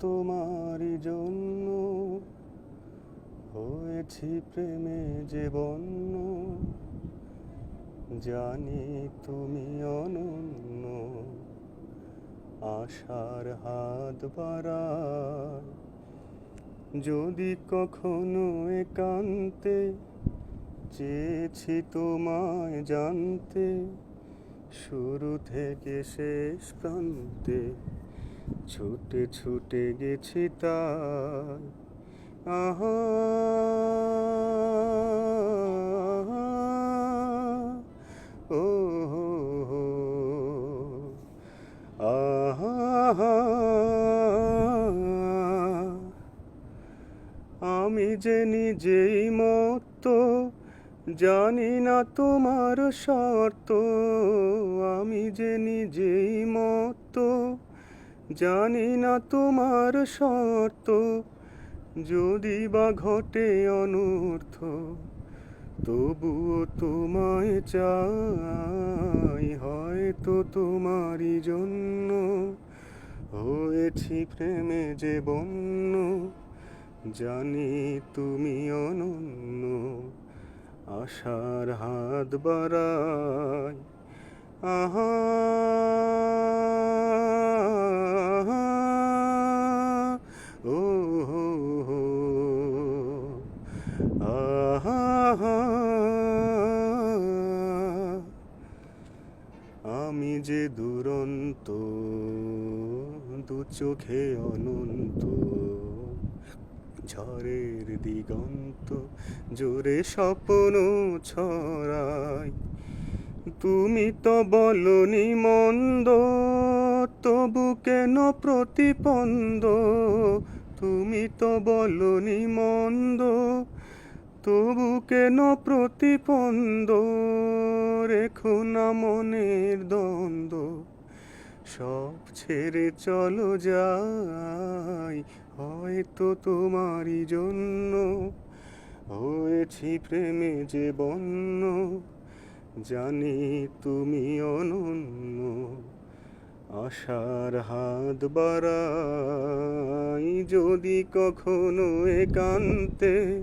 তোমারই জন্য হয়েছি প্রেমে যে বন্য। জানি তুমি অনন্য, আশার হাত বাড়ায়। যদি কখনো একান্তে চেয়েছি তোমায় জানতে, শুরু থেকে শেষ প্রান্তে ছুটে ছুটে গেছি তাই। আহা, ও আমি যে নিজেই মত জানি না তোমার শর্ত। আমি যে নিজেই মত জানি না তোমার শর্ত, যদি বা ঘটে অনর্থ, তবুও তোমায় চাই, হয়তো তোমারই জন্য হয়েছি প্রেমে যে বন্য। জানি তুমি অনন্য, আশার হাত বাড়াই। আহা! আমি যে দুরন্ত, দু চোখে অনন্ত, ঝড়ের দিগন্ত, জোরে স্বপ্ন ছড়াই। তুমি তো বলনি মন্দ, তবু কেন প্রতিপন্দ? তুমি তো বলনি মন্দ তবু কেন প্রতিপন্দ রেখো না মনের দ্বন্দ্ব। সব ছেড়ে চলো যাই, হয়তো তোমারই জন্য। হয়েছি প্রেমে যে বন্য, জানি তুমি অনন্য। আশার হাত বাড়াই, যদি কখনো একান্তে